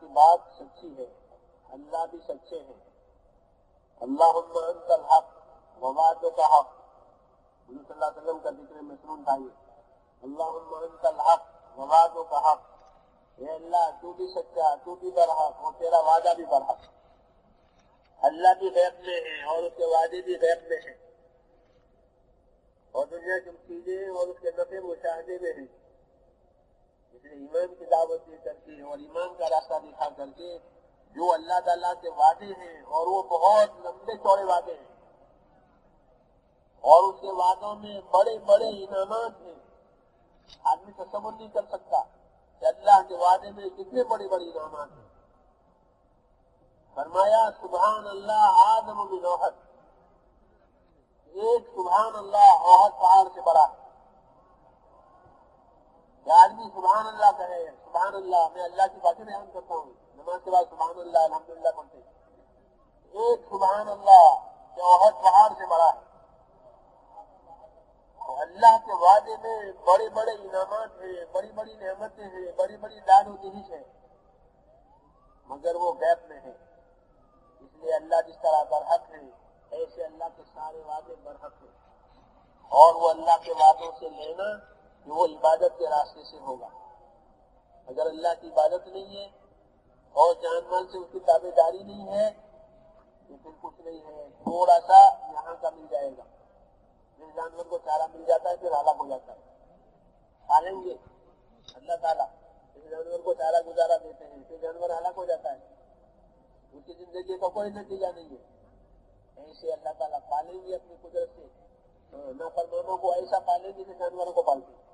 की बात सच्ची है। अल्लाह भी सच्चे हैं। अल्लाह हक ववादों का हक। वसल्लम का ज़िक्र मसनून था ये। अल्लाह हक ववादों का हक। ये अल्लाह, तू भी सच्चा, तू भी बरहक, और तेरा वादा भी बरहक। अल्लाह भी गैब में है, और उसके वादे भी गैब में है। और दुनिया की चीज़ें और उसके नफे मुशाहदे में है। इसलिए ईमान की दावत दे करके और ईमान का रास्ता दिखा करके जो अल्लाह ताला के वादे हैं और वो बहुत लंबे चौड़े वादे हैं। और उसके वादों में बड़े बड़े इनामात हैं। आदमी तस्वुर नहीं कर सकता कि अल्लाह के वादे में कितने बड़े बड़े इनामात हैं। फरमाया सुबहान अल्लाह आदम बिनौहत एक सुबहान अल्लाह ओहद पहाड़ से बड़ा है। आदमी सुबहान अल्लाह कहे सुबहान अल्लाह मैं अल्लाह की बातें बयान करता हूँ। नमाज़ के बाद सुबहान अल्लाह अलहमदुल्ला पढ़ते एक सुबहान अल्लाह ओहद पहाड़ से बड़ा है। अल्लाह के वादे में बड़े बड़े इनामात है बड़ी बड़ी नेमतें हैं बड़ी बड़ी दान दिहिश है। मगर वो गैप में है। इसलिए अल्लाह जिस तरह बरहक है, ऐसे अल्लाह के सारे वादे बरहक है। और वो अल्लाह के वादों से लेना कि वो इबादत के रास्ते से होगा। अगर अल्लाह की इबादत नहीं है और जान माल से उसकी ताबेदारी नहीं है तो फिर कुछ नहीं है। थोड़ा सा यहाँ का मिल जाएगा। जिस जानवर को चारा मिल जाता है, फिर हालाक हो जाता है। पालेंगे। अल्लाह ताला इस जानवर को चारा गुजारा देते हैं। फिर जानवर हालाक हो जाता है। उसकी ज़िंदगी का कोई नतीजा नहीं है। ऐसे अल्लाह ताला पालेंगे अपनी कुदरत से। न फरमानों को ऐसा पालेंगे जैसे जानवरों को पालते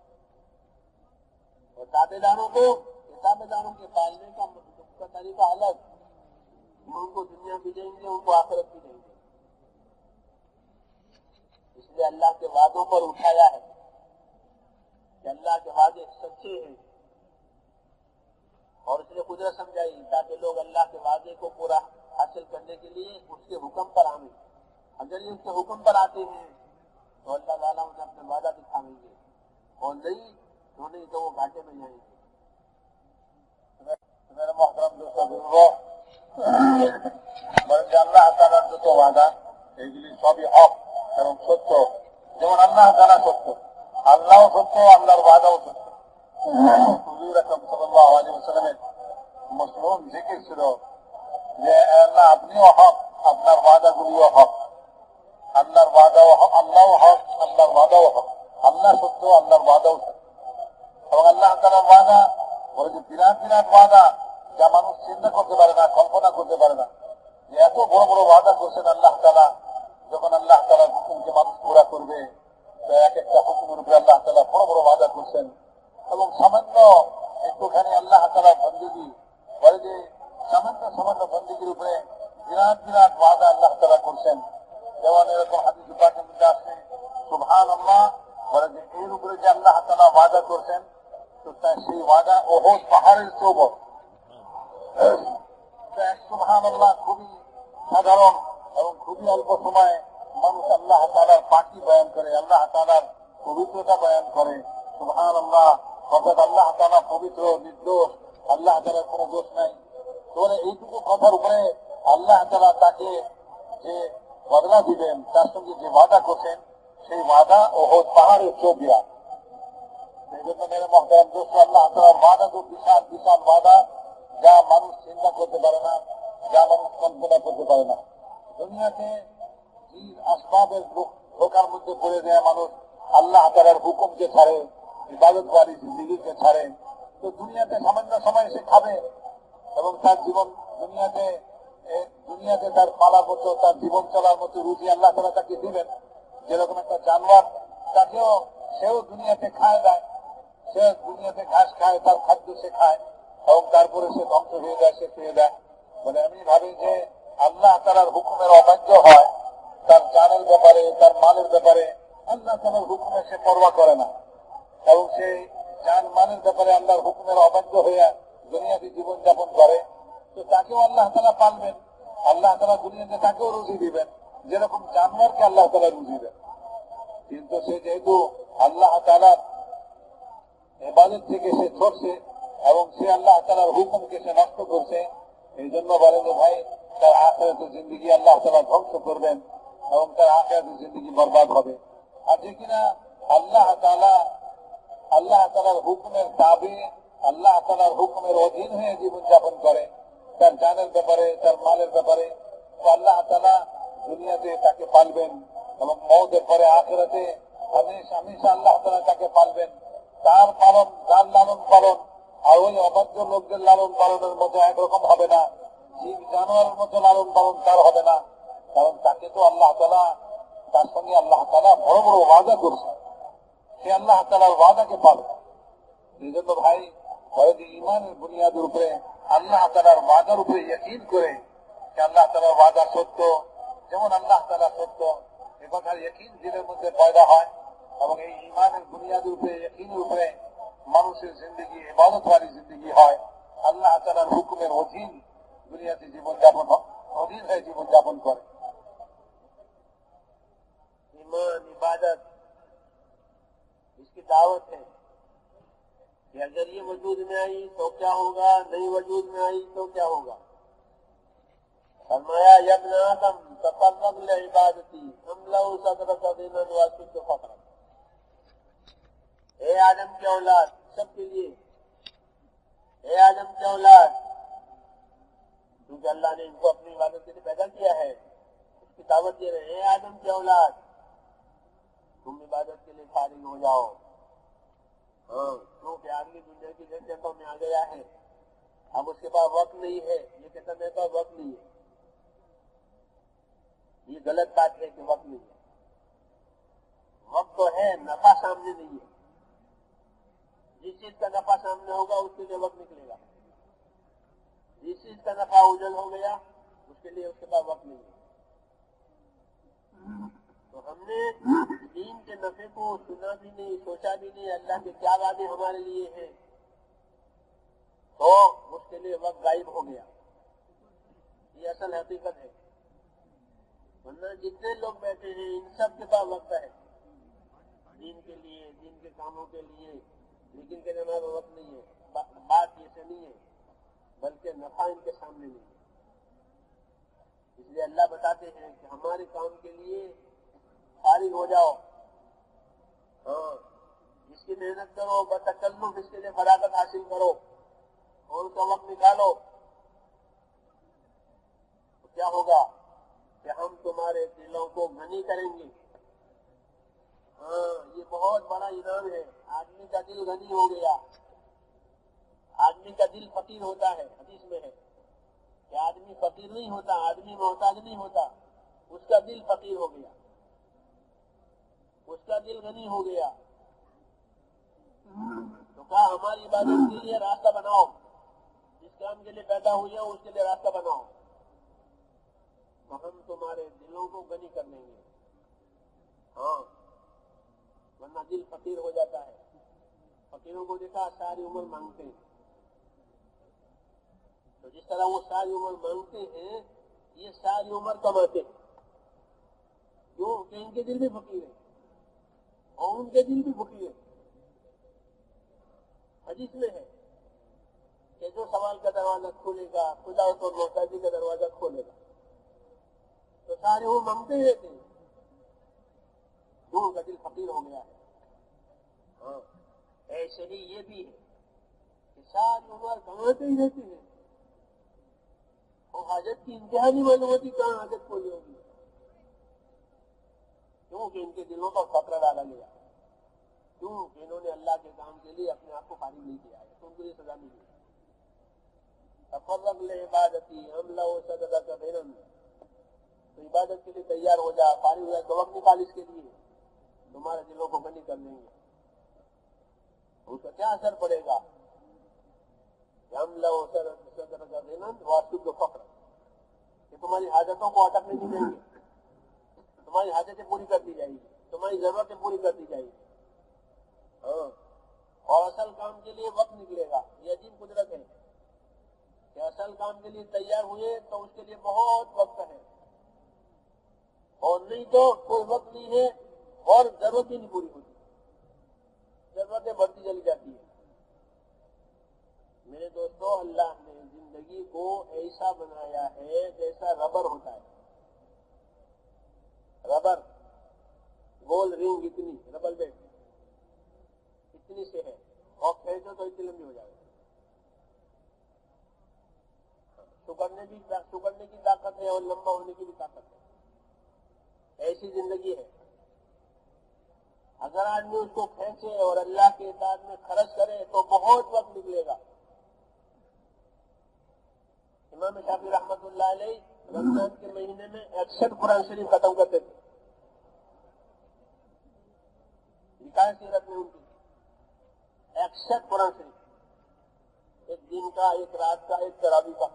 और ताबेदारों को ताबेदारों के पालने का, का तरीका अलग। उनको दुनिया भी देंगे उनको आखिरत भी देंगे इसलिए अल्लाह के वादों पर उठाया है कि अल्लाह के वादे सच्चे हैं। और इसलिए कुदरत समझाई ताकि लोग अल्लाह के वादे को पूरा हासिल करने के लिए उसके हुक्म पर आवे अगर ये उसके हुक्म पर आते हैं तो अल्लाह ताला उन्हें अपने वादा दिखाएँगे। और नहीं तो नहीं तो वो घाटे में जाएंगे मेरे मोहतरम दोस्तों बुजुर्गों বলেন আল্লাহ তালার যত ওয়াদা এইগুলি সবই হক এবং সত্য যেমন আল্লাহ তালা সত্য আল্লাহ সত্য আল্লাহর ওয়াদাও সত্য হুজুর আকরম সাল্লাহ আলী ওসালামের মুসলিম জিকির ছিল যে আল্লাহ আপনিও হক আপনার ওয়াদাগুলিও হক আল্লাহর ওয়াদাও হক আল্লাহ হক আল্লাহর ওয়াদাও হক আল্লাহ সত্য আল্লাহর ওয়াদাও সত্য এবং আল্লাহ তালার ওয়াদা বলে যে বিরাট বিরাট ওয়াদা, যা মানুষ চিন্তা করতে পারে না, কল্পনা করতে পারে না, যে এত বড় বড় ওয়াদা করছেন আল্লাহ তালা যখন আল্লাহ তালার হুকুমকে মানুষ পুরা করবে এক একটা হুকুমের উপরে আল্লাহ তালা বড় বড় ওয়াদা করছেন। এবং সামান্য একটুখানি আল্লাহ তালা বন্দিগি বলে যে সামান্য সামান্য বন্দিগির উপরে বিরাট বিরাট ওয়াদা আল্লাহ তালা করছেন। যেমন এরকম হাদিস পাঠের মধ্যে আসছে সুভান আল্লাহ বলে যে এর উপরে যে আল্লাহ তালা ওয়াদা করছেন তার সেই ওয়াদা ওহদ পাহাড়ের চেয়েও বড় সুভান আল্লাহ খুবই সাধারণ এবং খুবই অল্প সময়ে মানুষ আল্লাহ তালার পাখি বয়ান করে, আল্লাহ তালার পবিত্রতা বয়ান করে। সুভান আল্লাহ অর্থাৎ আল্লাহ তালা পবিত্র, নির্দোষ, আল্লাহ তালার কোনো দোষ নাই। তাহলে এইটুকু কথার উপরে আল্লাহ তালা তাকে যে বদলা দিবেন, তার সঙ্গে যে ওয়াদা করছেন, সেই ওয়াদা ওহদ পাহাড়ের চোবিয়া বিশাল বিশাল ওয়াদা যা মানুষ চিন্তা করতে পারে না, যা মানুষ কল্পনা করতে পারে না। দুনিয়াতে আসবাবের ধোকার মধ্যে পড়ে দেয় মানুষ। আল্লাহ তালার হুকুমকে ছাড়ে ইবাদত বাড়ি ছাড়ে। তো দুনিয়াতে সামান্য সময় খাবে এবং তার জীবন দুনিয়াতে দুনিয়াতে তার পালার মতো, তার জীবন চলার মতো রুচি আল্লাহ তালা তাকে দিবেন। যেরকম একটা জানোয়ার, তাকেও সেও দুনিয়াতে খায় দেয়। সে দুনিয়াতে ঘাস খায়, তার খাদ্য সে খায় এবং তারপরে সে ধ্বংস হয়ে যায়, সে খেয়ে দেয় বলে আমি ভাবি যে আল্লাহ তালার হুকুমের অবাধ্য হয়, তার জানের ব্যাপারে, তার মালের ব্যাপারে। আল্লাহ তালার হুকুমে সে পরোয়া করে না। এবং সে জান মালের ব্যাপারে আল্লাহর হুকুমের অবাধ্য হইয়া দুনিয়াতে জীবন যাপন করে। তো তাকেও আল্লাহ তালা পালবেন। আল্লাহ তালা দুনিয়াতে তাকেও রুজি দিবেন। যেরকম জানোয়ারকে আল্লাহ তালা রুজি দেন। কিন্তু সে যেহেতু আল্লাহ তালার এবাদের থেকে সে ছড়ছে এবং সে আল্লাহ তালার হুকুমকে সে নষ্ট করছে। এই জন্য বলে যে, ভাই, তার আখেরাতের জিন্দগি আল্লাহ তালা ধ্বংস করবেন এবং তার আখেরাতের জিন্দগি বরবাদ হবে। আর যে কিনা আল্লাহ তালা আল্লাহ তালার হুকুমের দাবি, আল্লাহ তালার হুকুমের অধীন হয়ে জীবনযাপন করে, তার জানের ব্যাপারে, তার মালের ব্যাপারে আল্লাহ তালা দুনিয়াতে তাকে পালবেন এবং মৌদের পরে আখেরাতে হামেশা হামেশা আল্লাহ তালা তাকে পালবেন। তার পালন তার লালন পালন, আর ওই অবাধ্য লোকদের লালন পালনের মতো একরকম হবে না। জীব জানোয়ারের মতো লালন পালন তার হবে না। কারণ তাকে তো আল্লাহ তালা তার সঙ্গে আল্লাহ তালা বড় বড় ওয়াদা করছে। সে আল্লাহ তালার ওয়াদাকে পাবে। এই জন্য ভাই হয়তো ইমানের বুনিয়াদের উপরে, আল্লাহ তালার ওয়াদার উপরে ইয়কিন করে, যে আল্লাহ তালার ওয়াদা সত্য, যেমন আল্লাহ তালা সত্য, এ কথার ইয়কিন দিলের মধ্যে পয়দা হয়। এবং এই ইমানের বুনিয়াদের উপরে ইয়কিনের উপরে মানুষের জিন্দগি ইবাদতওয়ালি জিন্দগি হয় আল্লাহ তালার হুকুমের অধীন দুনিয়াতে জীবনযাপন হ- অধীন হয়ে জীবনযাপন করে ईमान इबादत इसकी दावत है कि अगर ये वजूद में आई तो क्या होगा नहीं वजूद में आई तो क्या होगा फरमाया यबन आदम तफर्रग ले इबादती हम लहू सदर कदीन वासुद फकर हे आदम के औलाद, सबके लिए। हे आदम के औलाद, क्योंकि अल्लाह ने इनको अपनी इबादत के लिए पैदा किया है, उसकी दावत दे रहे, हैं आदम के औलाद, तुम इबादत के लिए फारिग हो जाओ। हाँ क्योंकि आदमी दुनिया की जगहों में आ गया है। अब उसके पास वक्त नहीं है, ये कहता मेरे पास वक्त नहीं है। ये गलत बात है कि वक्त नहीं है। वक्त तो है, नफा सामने नहीं है। जिस चीज़ का नफा सामने होगा उसके लिए वक्त निकलेगा। जिस चीज़ का नफा उजल हो गया, उसके लिए उसके पास वक्त नहीं है। तो हमने दीन के नफे को सुना भी नहीं, सोचा भी नहीं, अल्लाह के क्या वादे हमारे लिए हैं। तो उसके लिए वक्त गायब हो गया। ये असल हकीकत है। वरना जितने लोग बैठे हैं, इन सब के पास वक्त है। दीन के लिए, दीन के कामों के लिए। लेकिन के हमारे पास वक्त नहीं है। बा, बात ये से नहीं है बल्कि नफा इनके सामने नहीं है। इसलिए अल्लाह बताते हैं कि हमारे काम के लिए फारिग हो जाओ। हाँ इसकी मेहनत करो बतकल्लुफ इसके लिए फरागत हासिल करो। और उसका वक्त निकालो? तो क्या होगा कि हम तुम्हारे दिलों को घनी करेंगे। ये बहुत बड़ा इनाम है। आदमी का दिल घनी हो गया। आदमी का दिल फकीर होता है, हदीस में है। कि आदमी फकीर नहीं होता, आदमी मोहताज नहीं होता, उसका दिल फकीर हो गया। उसका दिल गनी हो गया। तो कहा, हमारी इबादत के लिए रास्ता बनाओ। जिस काम के लिए पैदा हुए हो, उसके लिए रास्ता बनाओ। तो हम तुम्हारे दिलों को गनी कर लेंगे हाँ वरना दिल फकीर हो जाता है। फकीरों को देखा, सारी उम्र मांगते। हैं तो जिस तरह वो सारी उम्र मांगते हैं, ये सारी उम्र कमाते। हैं क्यों? कि इनके दिल भी फकीर है। और उनके दिल भी फकीर है। हदीस में है कि जो सवाल का दरवाज़ा खोलेगा, खुदा तो मोहताजी का दरवाज़ा खोलेगा। तो सारे वो मांगते रहते हैं। क्यों उनका दिल फकीर हो गया है। ऐसे ही ये भी है कि सारी उम्र कमाते ही रहते हैं। और हाजत की इंतहा नहीं मालूम होती कहाँ हाजत खोली होगी। क्योंकि इनके दिलों पर फक्र डाला गया क्यों कि इन्होंने अल्लाह के काम के लिए अपने आप को फारिग नहीं किया है तो उनको ये सजा मिली। तफर्रग ले इबादती हम लो का बेरन तो इबादत के लिए तैयार हो जा फारिग हो जा तो वक्त निकाल इसके लिए। तुम्हारे दिलों को गनी कर लेंगे। उसका क्या असर पड़ेगा? हम लो सदर का बेरन वास्तु फक्र कि तुम्हारी हाजतों को अटकने नहीं देंगे। तुम्हारी हाजतें पूरी कर दी जाएगी। तुम्हारी जरूरतें पूरी कर दी जाएगी। हाँ। और असल काम के लिए वक्त निकलेगा। ये अजीब कुदरत है। कि असल काम के लिए तैयार हुए तो उसके लिए बहुत वक्त है। और नहीं तो कोई वक्त नहीं है और ज़रूरत ही नहीं पूरी होती। जरूरतें बढ़ती चली जाती है। मेरे दोस्तों, अल्लाह ने ज़िंदगी को ऐसा बनाया है जैसा रबर होता है। रबर, गोल रिंग इतनी, रबर बैंड इतनी से है। और खेचो तो इतनी लंबी हो जाएगी। सुगड़ने की सुगड़ने की ताकत है और लंबा होने की भी ताकत है। ऐसी ज़िंदगी है। अगर आदमी उसको खेचे और अल्लाह के इताद में खर्च करे तो बहुत वक्त निकलेगा। इमाम शाफी अलैह रमज़ान के महीने में इकसठ कुरान शरीफ खत्म करते थे। है सीरत उनकी। कुरान शरीफ। एक दिन का, एक रात का, एक तरावी का।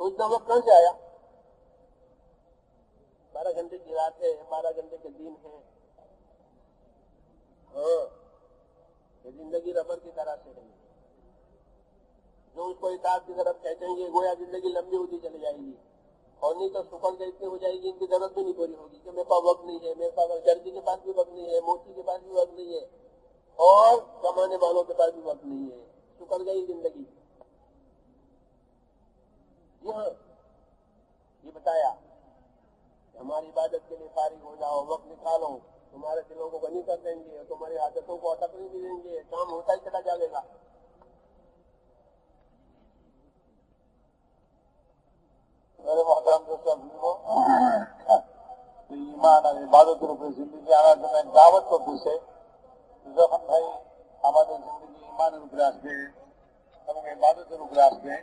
तो इतना वक्त कहाँ से आया? बारह घंटे की रात है, बारह घंटे के दिन हाँ। ये ज़िंदगी रबर की तरह से है। जो उसको इताद की तरफ़ खेचेंगे, गोया ज़िंदगी लंबी होती चली जाएगी। और नहीं तो सुखन से इतनी हो जाएगी, इनकी ज़रूरत भी नहीं पूरी होगी कि मेरे पास वक्त नहीं है, मेरे पास दर्जी के पास भी वक्त नहीं है मोची के पास भी वक्त नहीं है, और कमाने वालों के पास भी वक्त नहीं है। सुखल गई ज़िंदगी। यह ये बताया हमारी इबादत के लिए फारिग हो जाओ, वक्त निकालो। तुम्हारे दिलों को बनी कर देंगे और तुम्हारी आदतों को अटकने भी देंगे काम होता ही चला जाएगा मेरे मोहतरम दोस्तों তো ইমান আর ইবাদতের উপরে জিন্দগি আনার জন্য এক দাওয়াত করতেছে যখন ভাই আমাদের জিন্দগি ইমানের উপরে আসবে এবং ইবাদতের উপরে আসবে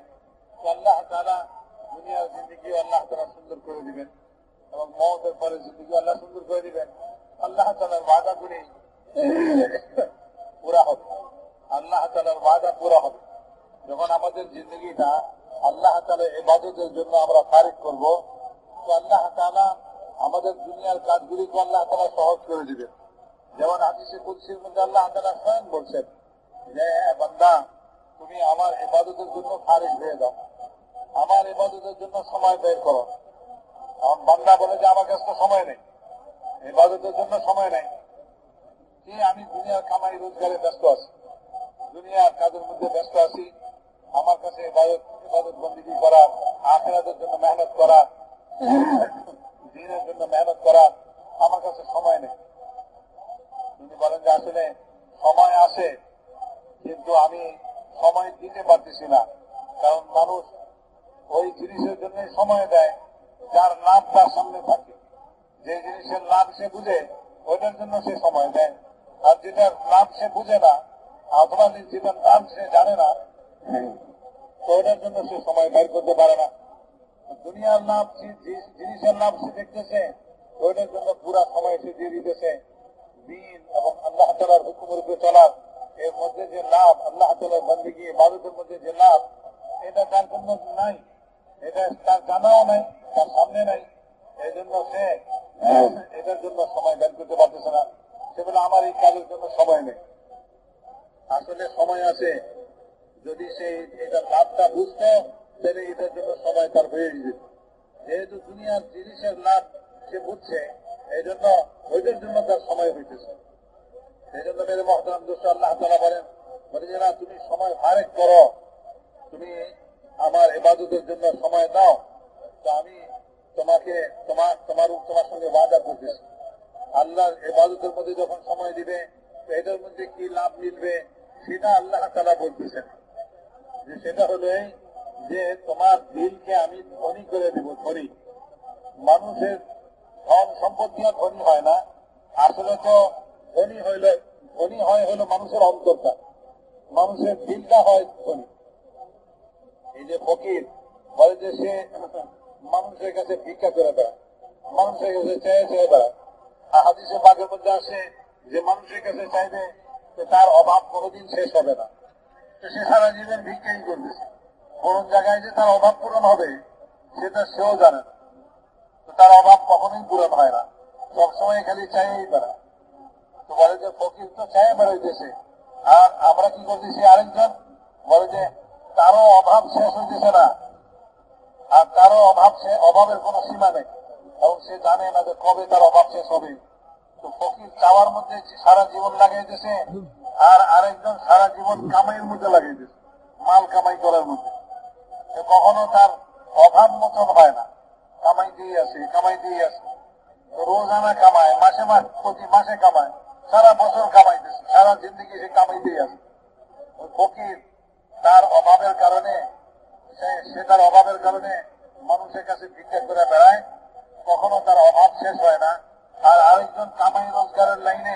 তো আল্লাহ তারা দুনিয়ার জিন্দগি আল্লাহ তারা সুন্দর করে দিবেন এবং মমতের পরে জিন্দগি আল্লাহ সুন্দর করে দিবেন আল্লাহ তালার ওয়াদা করে পুরা হবে। আল্লাহ তালার ওয়াদা পুরা হবে। যখন আমাদের জিন্দগিটা আল্লাহ তালা ইবাদতের জন্য আমরা ফারিক করব তো আল্লাহ তালা আমাদের দুনিয়ার কাজগুলিকে আল্লাহ তালা সহজ করে দিবেন। যেমন হাদিসে কুদ্সির মধ্যে আল্লাহ তালা স্বয়ং বলছেন যে "হ্যাঁ, বান্দা তুমি আমার ইবাদতের জন্য ফারিক হয়ে যাও। আমার ইবাদতের জন্য সময় বের করো। কারণ বান্দা বলে যে আমার কাছে তো সময় নেই। ইবাদতের জন্য সময় নেই। যে আমি দুনিয়ার কামাই রোজগারে ব্যস্ত আছি। দুনিয়ার কাজের মধ্যে ব্যস্ত আছি। আমার কাছে ইবাদত ইবাদত বন্দিগি করা, আখেরাতের জন্য মেহনত করা, দিনের জন্য মেহনত করা আমার কাছে সময় নেই। তিনি বলেন যে, আসলে সময় আসে কিন্তু আমি সময় দিতে পারতেছি না। কারণ মানুষ ওই জিনিসের জন্য সময় দেয়, যার লাভ তার সামনে থাকে। যে জিনিসের লাভ সে বুঝে, ওইটার জন্য সে সময় দেয় আর যেটার লাভ সে বুঝে না অথবা যেটার নাম সে জানে না, তো ওটার জন্য সে সময় বের করতে পারে না। দুনিয়ার লাভ জিনিসের লাভ সে দেখতেছে, ওইটার জন্য পুরা সময় সে দিয়ে দিতেছে। দিন এবং আল্লাহ তালার হুকুমের উপরে চলার, এর মধ্যে যে লাভ, আল্লাহ তালার বন্দিগি মানুষের মধ্যে যে লাভ, এটা তার জন্য নাই। এটা তার জানাও নাই, তার সামনে নাই। এই জন্য সে এটার জন্য সময় বের করতে পারতেছে না। সে বলে, আমার এই কাজের জন্য সময় নেই। আসলে সময় আছে। যদি সে এটার লাভটা বুঝতো, তাহলে এটার জন্য সময় তার হয়ে যেত। যেহেতু দুনিয়ার জিনিসের লাভ সে বুঝছে এই জন্য ওইটার জন্য তার সময় হইতেছে। এই জন্য মেরে মহতারাম দোষ আল্লাহ তালা বলেন, বলে যে, না, তুমি সময় ফারেক করো। তুমি আমার এবাদতের জন্য সময় দাও। তো আমি তোমাকে, তোমার তোমার তোমার সঙ্গে ওয়াদা করতেছি আল্লাহর এবাদতের মধ্যে যখন সময় দিবে এটার মধ্যে কি লাভ মিলবে সেটা আল্লাহ তালা বলতেছেন। যে সেটা হলো যে তোমার দিলকে আমি ধনী করে দেব, ধনী। মানুষের ধন সম্পদ দিয়ে ধনী হয় না। আসলে তো ধনী হইল, ধনী হয় হলো মানুষের অন্তরটা। মানুষের দিলটা হয় ধনী। এই যে ফকির, বলে যে সে মানুষের কাছে ভিক্ষা করে বেড়ায়। মানুষের কাছে চেয়ে চেয়ে বেড়ায়। আর বাঘের মধ্যে আসে যে মানুষের কাছে চাইবে তার অভাব কোনোদিন শেষ হবে না। তো সে সারা জীবন ভিক্ষাই করতেছে। কোন জায়গায় যে তার অভাব পূরণ হবে সেটা সেও জানে না। তো তার অভাব কখনোই পূরণ হয় না। সবসময় খালি চাইই বেড়ায়। তো বলে যে, ফকির তো চাই বেড়াইতেছে। আর আমরা কি করতেছি আরেকজন? বলে যে, তারও অভাব শেষ হইতেছে না। আর কারও অভাব সে অভাবের কোনো সীমা নেই। এবং সে জানে না যে কবে তার অভাব শেষ হবে। তো ফকির চাওয়ার মধ্যে সারা জীবন লাগাইতেছে, আর আরেকজন সারা জীবন কামাইয়ের মধ্যে লাগাইতেছে, মাল কামাই করার মধ্যে। কখনো তার অভাব মোচন হয় না। কামাইতেই আছে কামাইতেই আছে। তো রোজানা কামায়, মাসে মাস, প্রতি মাসে কামায়, সারা বছর কামাইতেছে, সারা জিন্দগি সে কামাইতেই আছে। ওই ফকির তার অভাবের কারণে সে তার অভাবের কারণে মানুষের কাছে ভিক্ষা করে বেড়ায়। কখনো তার অভাব শেষ হয় না। আর আরেকজন কামাই রোজগারের লাইনে,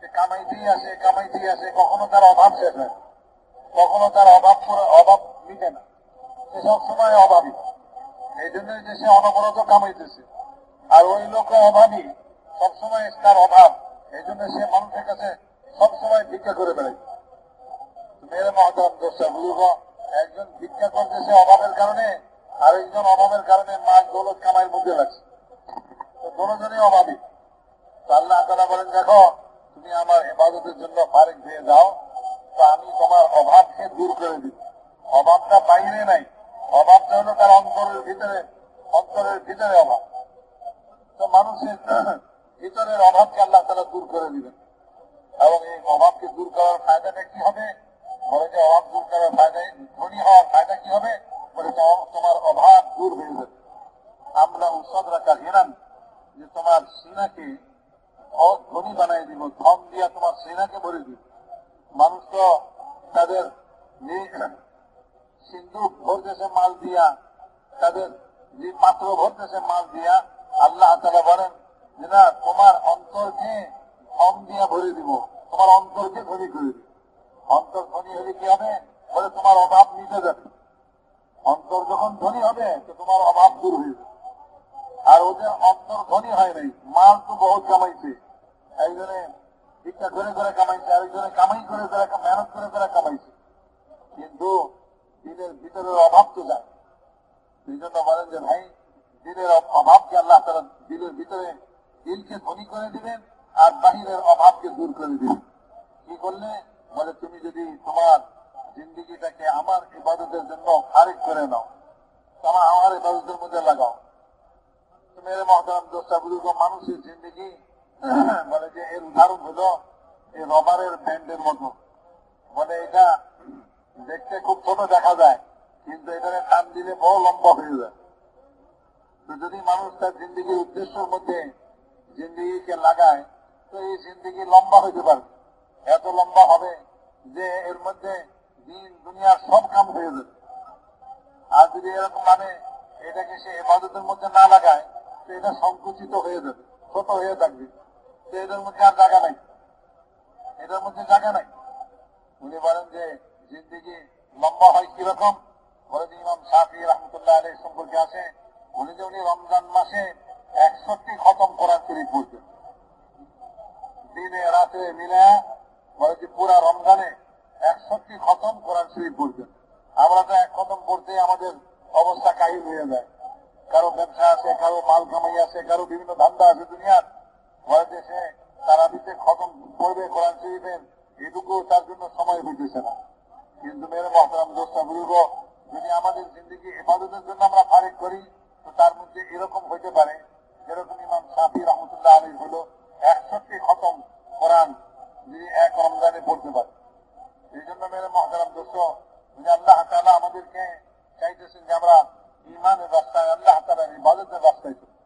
সে কামাইতেই আসে কামাইতেই আসে, কখনো তার অভাব শেষ হয় কখনো তার অভাব অভাব মিটে না। সে সবসময় অভাবী। এই জন্যই যে সে অনবরত কামাইতেছে। আর ওই লোক অভাবী সবসময় তার অভাব। এই জন্য সে মানুষের কাছে সবসময় ভিক্ষা করে বেড়ায়। মেরে মহতরম দোষা বুজুর্গ একজন ভিক্ষা করতেছে অভাবের কারণে আর একজন অভাবের কারণে মাছ, দৌলত, কামাইয়ের মধ্যে লাগছে। তো দুজনই অভাবী। আল্লাহ তালা বলেন, দেখো, তুমি আমার হেফাজতের জন্য ফারেক দিয়ে যাও, তো আমি তোমার অভাবকে দূর করে দিব অভাবটা বাইরে নাই। অভাবটা হলো তার অন্তরের ভিতরে অন্তরের ভিতরে অভাব। তো মানুষের ভিতরের অভাবকে আল্লাহ তারা দূর করে দিবেন। এবং এই অভাবকে দূর করার ফায়দাটা কি হবে? যে অভাব দূর করার ফায়দায় ধনী হওয়ার ফায়দা কি হবে? বলে তোমার অভাব দূর হয়ে যাবে। আমরা উৎসব রাখা ঘেরান যে তোমার সিনাকে ধনী বানাই দিব, ধন দিয়া তোমার সিনাকে ভরে দিব। মানুষ তো তাদের যে সিন্ধুক ভরতেছে মাল দিয়া, তাদের যে পাত্র ভরতেছে মাল দিয়া আল্লাহ তালা বলেন, যে না, তোমার অন্তরকে ধন দিয়া ভরে দিব, তোমার অন্তরকে ধনী করে দিব। অন্তর ধনী হলে কি হবে? বলে, তোমার অভাব মিটে যাবে। অন্তর যখন ধনী হবে, তো তোমার অভাব দূর হয়ে যাবে। আর ওদের অন্তর ধনী হয় নাই, মাল তো বহুত কামাইছে। একজনে ভিক্ষা করে করে কামাইছে, আরেকজনে কামাই করে করে, মেহনত করে করে কামাইছে। কিন্তু দিনের ভিতরের অভাব তো যায়। এই জন্য বলেন যে, ভাই, দিনের অভাবকে আল্লাহ তারা দিলের ভিতরে দিলকে ধনী করে দিবেন আর বাহিরের অভাবকে দূর করে দিবেন। কি করলে? বলে তুমি যদি তোমার জিন্দিগিটাকে আমার ইবাদতের জন্য খারিজ করে নাও তোমার আমার ইবাদতের মধ্যে লাগাও। মেরে মহতারাম দোষটা বুজুর্গ মানুষের জিন্দিগি বলে যে এর উদাহরণ হলো, এই রবারের ব্যান্ডের মতো। বলে এটা দেখতে খুব ছোট দেখা যায়, কিন্তু এখানে টান দিলে বড় লম্বা হয়ে যায়। তো যদি মানুষ তার জিন্দিগির উদ্দেশ্যের মধ্যে জিন্দিগিকে লাগায়, তো এই জিন্দিগি লম্বা হইতে পারবে। এত লম্বা হবে যে এর মধ্যে দিন, দুনিয়ার সব কাম হয়ে যাবে। আর যদি এরকম মানে এটাকে সে এবাদতের মধ্যে না লাগায়, তো এটা সংকুচিত হয়ে যাবে, ছোট হয়ে থাকবে। তো এদের মধ্যে আর জায়গা নাই। এটার মধ্যে জায়গা নাই। উনি বলেন যে, জিন্দিগি লম্বা হয় কীরকম? ইমাম সাফি রহমতুল্লাহ আলী সম্পর্কে আছে, উনি যে উনি রমজান মাসে একষট্টি খতম করার শরীফ পড়তেন দিনে রাতে মিলে যে পুরা রমজানে একষট্টি খতম কোরআন শরীফ পড়তেন আমরা তো এক খতম পড়তে আমাদের অবস্থা কাহিল হয়ে যায়। কারও ব্যবসা আছে, কারও মাল কামাই আছে, কারও বিভিন্ন ধান্দা আছে দুনিয়ার। ঘরে দেশে তারা দিতে খতম করবে কোরআন শরীফের এটুকু তার জন্য সময় হইতেছে না। কিন্তু মেরে মহতারাম দোস্তা বুঝব যদি আমাদের জিন্দগি হেফাজতের জন্য আমরা ফারিক করি, তো তার মধ্যে এরকম হইতে পারে, যেরকম ইমাম সাফি রহমতুল্লাহ আলী হলো একষট্টি খতম কোরআন যিনি এক রমজানে পড়তে পারে এই জন্য মেরে মহাজারাম দোষ যে আল্লাহ আমাদেরকে চাইতেছেন যে আমরা ইমানের রাস্তায়, আল্লাহ তালার ইবাদতের রাস্তায় চলি।